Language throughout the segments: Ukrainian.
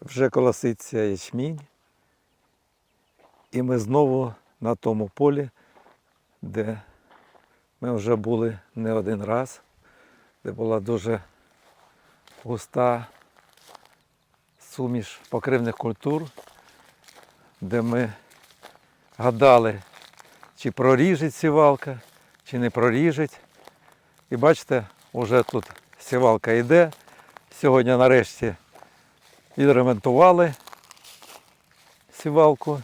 Вже колоситься ячмінь. І ми знову на тому полі, де ми вже були не один раз, де була дуже густа суміш покривних культур, де ми гадали, чи проріжить сівалка, чи не проріжить. І бачите, вже тут сівалка йде. Сьогодні нарешті відремонтували сівалку.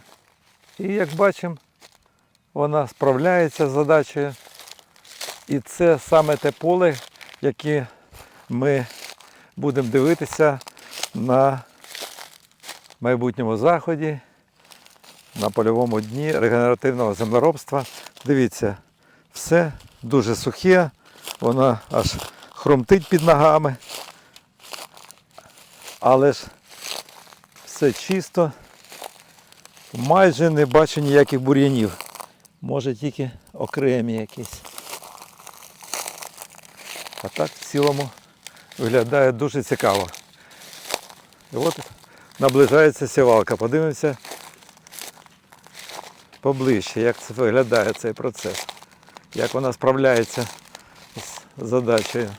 І як бачимо, вона справляється з задачею. І це саме те поле, яке ми будемо дивитися на майбутньому заході, на польовому дні регенеративного землеробства. Дивіться, все дуже сухе, воно аж хромтить під ногами. Але ж все чисто, майже не бачу ніяких бур'янів. Може тільки окремі якісь. А так в цілому виглядає дуже цікаво. І от наближається сівалка. Подивимося поближче, як це виглядає цей процес, як вона справляється з задачею.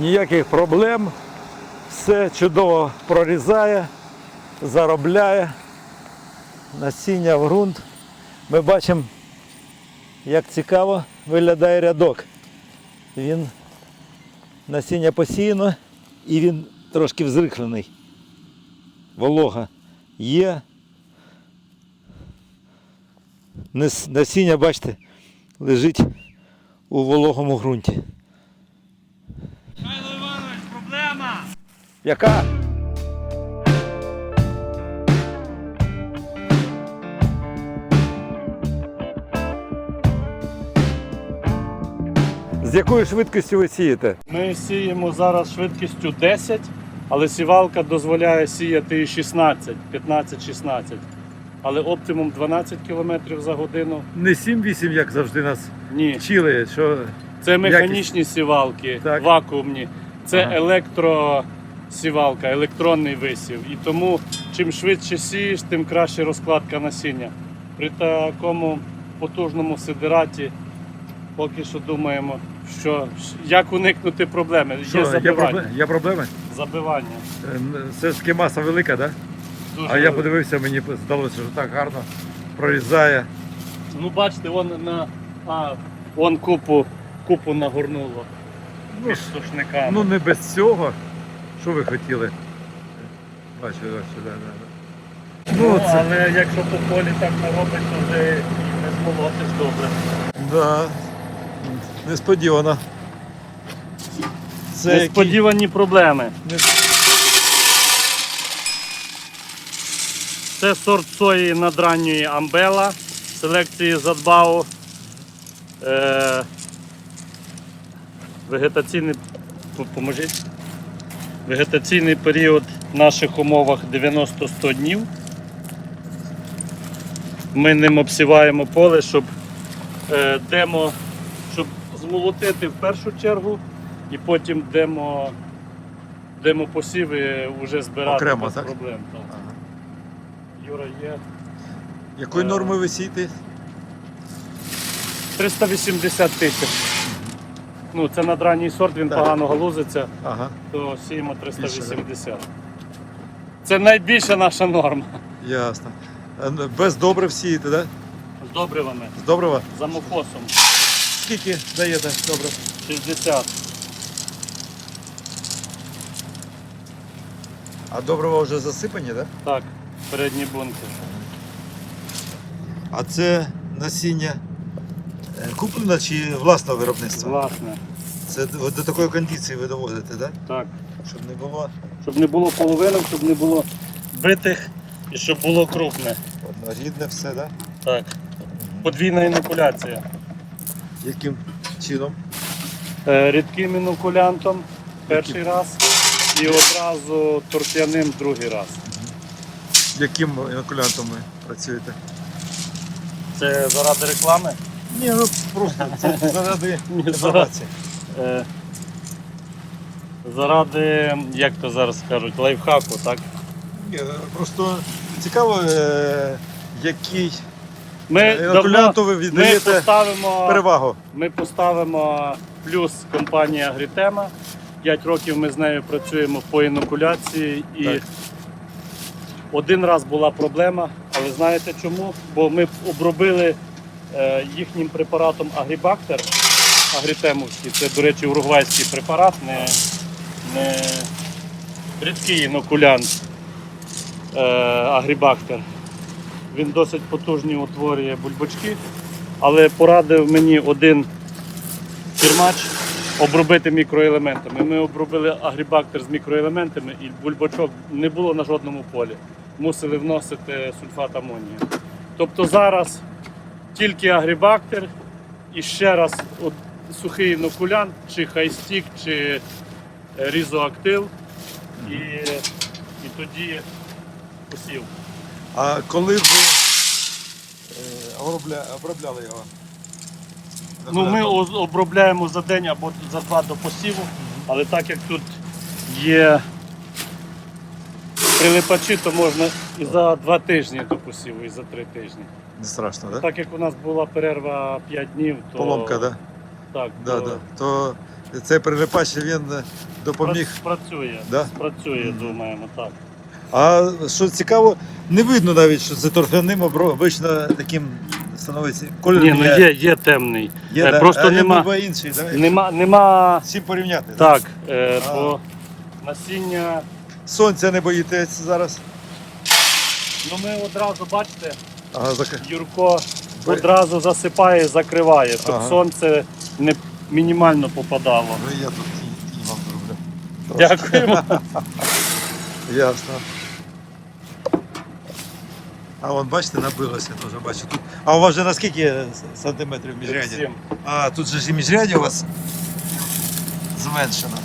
Ніяких проблем, все чудово прорізає, заробляє насіння в ґрунт. Ми бачимо, як цікаво виглядає рядок. Він насіння посіяно і він трошки взрихлений. Волога є. Насіння, бачите, лежить у вологому ґрунті. Михайло Яка? З якою швидкістю ви сієте? Ми сіємо зараз швидкістю 10, але сівалка дозволяє сіяти і 16, 15-16. Але оптимум 12 км за годину. Не 7-8, як завжди нас Ні. вчили, що Це механічні сівалки, Так. вакуумні. Це Ага. електросівалка, електронний висів. І тому чим швидше сієш, тим краще розкладка насіння. При такому потужному сидераті поки що думаємо, що як уникнути проблеми. що, Є забивання. є проблеми? забивання. Е, Все ж маса велика, так? Дуже А я подивився, мені здалося, що так гарно прорізає. Ну бачите, вон на а, вон купу, купу нагорнуло Ну, ж, сушниками. ну не без цього. Що ви хотіли? Бачу, бачу, да, да. Ну, Ну, це, але якщо по полі так не робить, то вже і не змолотиш добре. да. Несподівано. Це Несподівані проблеми. Не- Це сорт сої надранньої амбела селекції Задбау. Е, вегетаційний поможіть. Вегетаційний період в наших умовах 90-100 днів. Ми ним обсіваємо поле, щоб е, демо, щоб змолотити в першу чергу, і потім демо, демо посіви вже збирати Окремо, без так? проблем. Так. Ага. Юра є. Якої Е, норми ви сієте? 380 тисяч. Ну, це надранній сорт, він Так. погано галузиться, Ага, то сіємо 380. Це найбільша наша норма. ясно. Е, н- Без добрив сієте, так? З добривами, З добрива? за мохосом. Скільки даєте добрив? 60. А добрива вже засипані, так? Так, передній бункер. А це насіння куплено чи власного виробництва? Власне, Це до, такої кондиції ви доводите, так? так. Щоб не було Щоб не було половинок, щоб не було битих і щоб було крупне. однорідне все, так? Так. Подвійна інокуляція. Яким чином? Е, Рідким інокулянтом перший раз. і одразу торф'яним другий раз. Яким інокулянтом ви працюєте? Це заради реклами? Ні, ну просто заради інформації. Е, заради, як то зараз кажуть, лайфхаку, так? Ні, просто цікаво, е, який Ми, давно, інокулянту ви ми віддаєте поставимо перевагу. Ми поставимо плюс компанія Агрітема. 5 років ми з нею працюємо по інокуляції і Так. один раз була проблема, але знаєте чому? Бо ми обробили їхнім препаратом Агрібактер агрітемовський, це, до речі, уругвайський препарат, не, не рідкий інокулянт е, Агрібактер. Він досить потужні утворює бульбочки, але порадив мені один фірмач обробити мікроелементами. Ми обробили агрібактер з мікроелементами і бульбочок не було на жодному полі. Мусили вносити сульфат амонію. Тобто зараз тільки агрібактер і ще раз от, сухий інокулянт, чи хайстік, чи е, різоактив, і, і тоді посів. А коли ви е, обробля, обробляли його? Ну, ми о- обробляємо за день або за два до посіву, але так як тут є прилипачі, то можна і за два тижні до посіву, і за три тижні. Не страшно, так? Так як у нас була перерва 5 днів, то Поломка, так? так, Да, то да. То цей прилипач він допоміг. пра- спрацює. Да? Спрацює, Мгм. думаємо, так. А що цікаво, не видно навіть, що це торфяним обично таким становиться. Кольор Ні, ну є, є темний. Є, е, да? просто а нема- інший, да? Нема, нема Всім порівняти. да? так, е, А. бо насіння. Сонця не боїтеся зараз. Ну ми одразу бачите, Ага, зак- Юрко Ви- одразу засипає, закриває, щоб Ага. сонце не мінімально попадало. Ну я тут і, і вам зроблю. Дякуємо. Ясно. А вон, бачите, набилося теж бачу. Тут... А у вас же на скільки сантиметрів міжрядя? Всім. А, тут же ж і міжрядя у вас зменшено.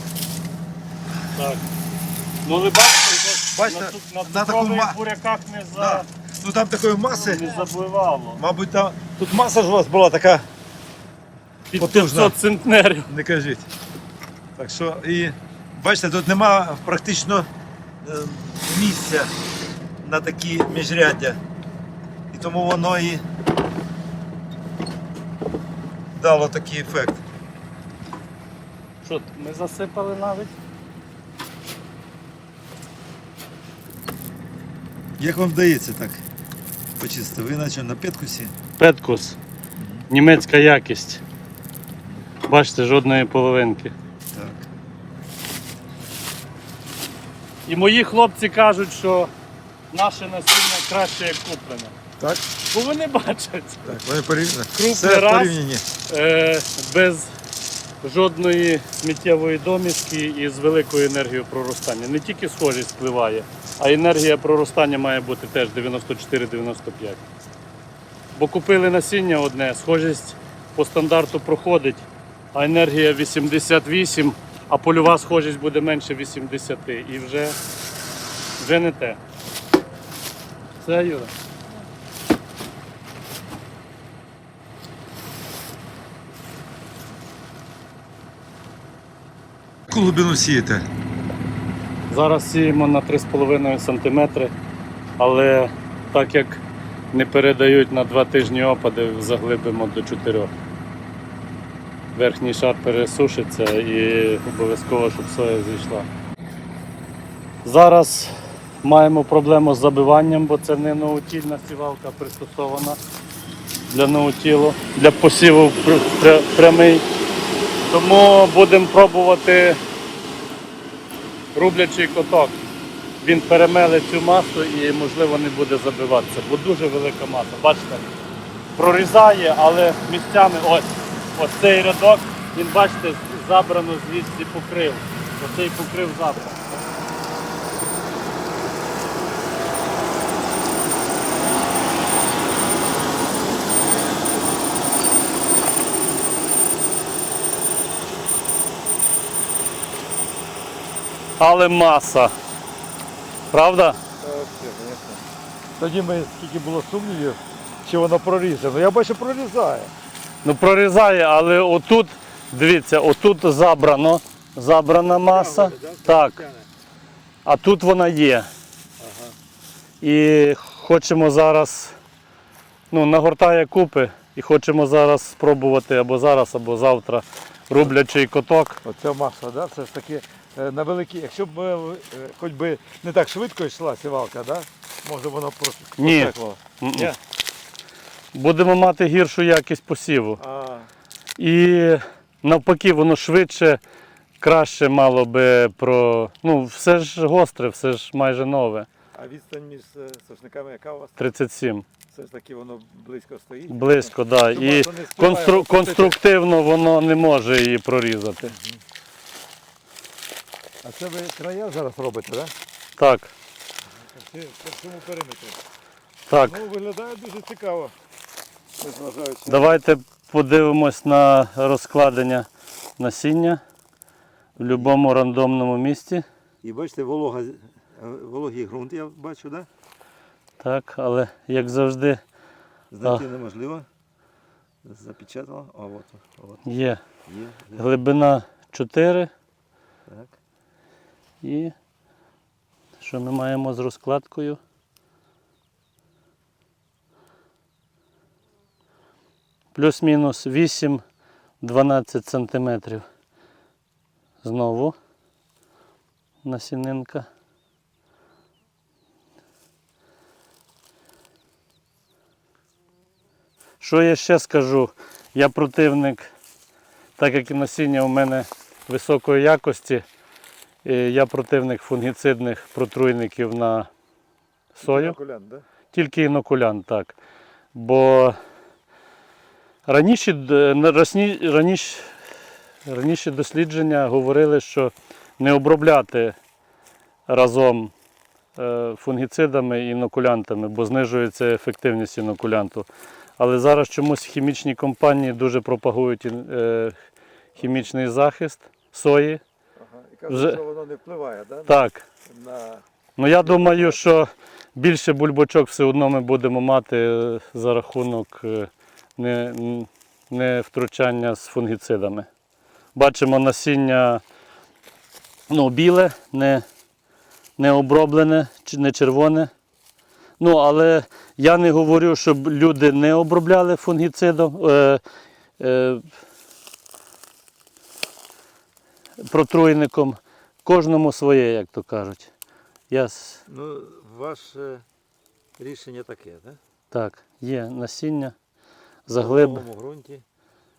Так. Ну ви бачите, Бачите, на, тут- на, на таку цукрових ма- буряках не, за, Да. Ну там такої маси, не забливало. мабуть, там тут маса ж у вас була така, Під потужна. 500 центнерів. не кажіть. Так що і бачите, тут нема практично е, місця на такі міжряддя. І тому воно і дало такий ефект. Що, ми засипали навіть? Як вам вдається так почистити? Ви наче на п'яткусі? Петкус. Німецька якість. Бачите, жодної половинки. Так. І мої хлопці кажуть, що наше насіння краще як куплене. Так? Бо вони бачать. Так, вони порівняні. Крупний Все раз. порівняні. Е, без жодної сміттєвої домішки і з великою енергією проростання. Не тільки схожість впливає, а енергія проростання має бути теж 94-95. Бо купили насіння одне, схожість по стандарту проходить, а енергія 88, а польова схожість буде менше 80. І вже, вже не те. Це Юра. Яку глибину сієте? Зараз сіємо на 3,5 см, але так як не передають на 2 тижні опади, заглибимо до 4. Верхній шар пересушиться і обов'язково, щоб соя зійшла. Зараз маємо проблему з забиванням, бо це не ноутільна сівалка пристосована для ноутілу, для посіву пр- пр- прямий. Тому будемо пробувати рублячий коток. Він перемеле цю масу і, можливо, не буде забиватися, бо дуже велика маса. Бачите, прорізає, але місцями ось, ось цей рядок, він, бачите, забрано звідси покрив. Оцей покрив забрано. Але маса. Правда? Тоді ми скільки було сумнівів, чи воно проріже. Ну я бачу, прорізає. Ну прорізає, але отут, дивіться, отут забрано. Забрана маса. Так. А тут вона є. І хочемо зараз, ну, нагортає купи, і хочемо зараз спробувати або зараз, або завтра рублячий коток. Оця маса, да? все ж таки на великій. Якщо б е, е, хоч би не так швидко йшла сівалка, да? може воно просто Ні. потекло. М-м. Ні? Будемо мати гіршу якість посіву. А, І навпаки, воно швидше, краще мало би про. Ну, все ж гостре, все ж майже нове. а відстань між е, сошниками, яка у вас? 37. Все ж таки воно близько стоїть. Близько, так. Да. Щоб І маса не встигає констру... опустити. конструктивно воно не може її прорізати. А це ви края зараз робите, так? Так, по всьому периметру. так. Ну, виглядає дуже цікаво. Незважаючи. Давайте подивимось на розкладення насіння в будь-якому рандомному місці. І бачите, волога, е, вологий ґрунт, я бачу, да? Так, але як завжди Знайти неможливо. Запечатало. А от, от є є. глибина 4 Так. І що ми маємо з розкладкою? Плюс-мінус 8-12 сантиметрів. Знову насінинка. Що я ще скажу? Я противник, так як і насіння у мене високої якості, я противник фунгіцидних протруйників на сою. Колян, да? Тільки інокулянт, так. Бо раніше, раніше, раніше дослідження говорили, що не обробляти разом е, фунгіцидами і інокулянтами, бо знижується ефективність інокулянту. Але зараз чомусь хімічні компанії дуже пропагують е, хімічний захист сої. Кажуть, Вже- що воно не впливає, да? Так. На... Ну я думаю, що більше бульбочок все одно ми будемо мати е, за рахунок е, не, не втручання з фунгіцидами. Бачимо насіння ну, біле, не, не оброблене, не червоне. Ну, але я не говорю, щоб люди не обробляли фунгіцидом. Е, е, протруйником. Кожному своє, як то кажуть. Я Ну, ваше рішення таке, да? так, є насіння, заглиб. В ґрунті.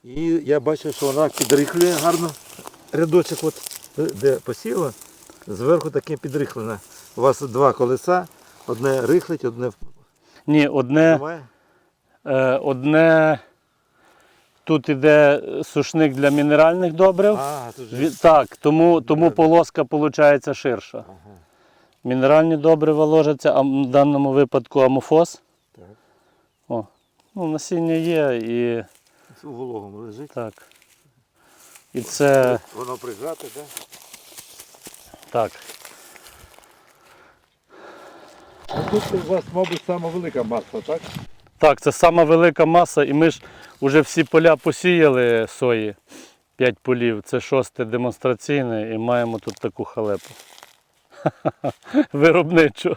І я бачу, що вона підрихлює гарно рядочок, от, де посіла, зверху таке підрихлене. У вас два колеса, одне рихлить, одне Ні, одне, е, одне тут іде сушник для мінеральних добрив. А, тут же. Так, тому, тому полоска виходить ширша. Ага. Мінеральні добрива ложаться, а в даному випадку амофос. Так. О, ну, насіння є і У вологому лежить. так. І це Воно прижате, так? так. Тут у вас, мабуть, сама велика маса, так? Так, це сама велика маса, і ми ж вже всі поля посіяли сої. 5 полів. Це шосте демонстраційне і маємо тут таку халепу. Виробничу.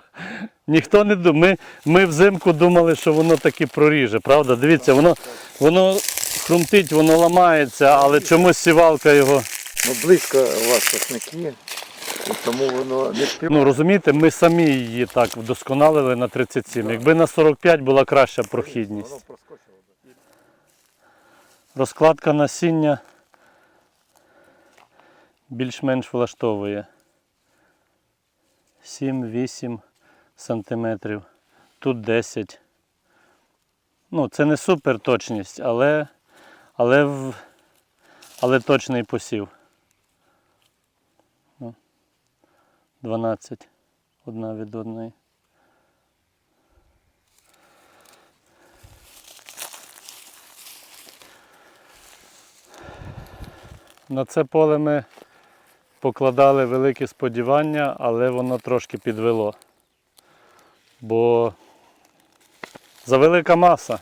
Ніхто не думав. Ми, ми взимку думали, що воно таки проріже, правда? Дивіться, воно, воно хрумтить, воно ламається, але чомусь сівалка його. Ну, близько у вас сосники, і тому воно не співає. Ну розумієте, ми самі її так вдосконалили на 37. Якби на 45 була краща прохідність. Розкладка насіння більш-менш влаштовує. 7-8 сантиметрів. Тут 10. Ну, це не супер точність, але, але, в, але точний посів. Ну, 12 одна від одної. На це поле ми покладали великі сподівання, але воно трошки підвело. Бо завелика маса.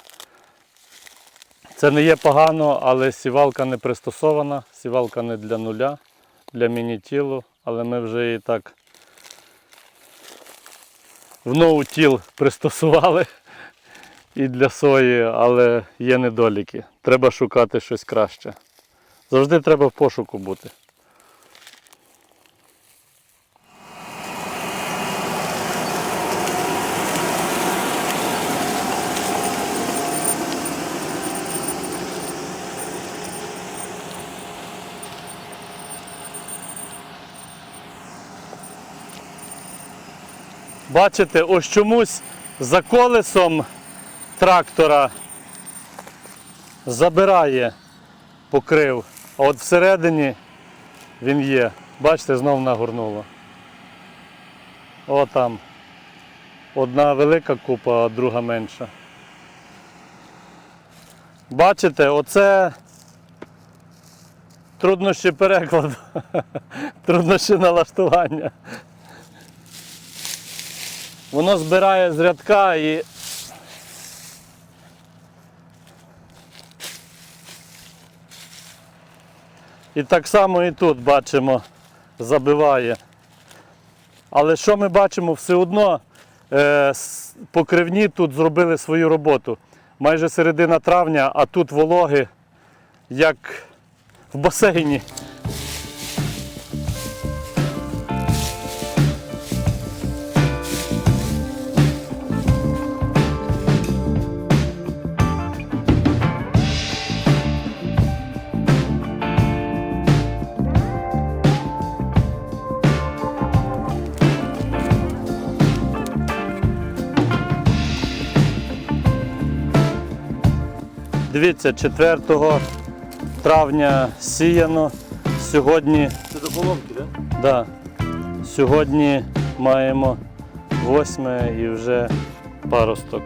Це не є погано, але сівалка не пристосована, сівалка не для нуля, для міні-тілу, але ми вже її так в ноу-тіл пристосували і для сої, але є недоліки. Треба шукати щось краще. Завжди треба в пошуку бути. Бачите, ось чомусь за колесом трактора забирає покрив, а от всередині він є. Бачите, знов нагорнуло. О там. Одна велика купа, а друга менша. Бачите, оце труднощі перекладу, труднощі налаштування. Воно збирає з рядка і. І так само і тут бачимо, забиває. Але що ми бачимо, все одно е, покривні тут зробили свою роботу. Майже середина травня, а тут вологи, як в басейні. Дивіться, 4 травня сіяно. Сьогодні, Це до поломки, так? да, сьогодні маємо 8 і вже паросток.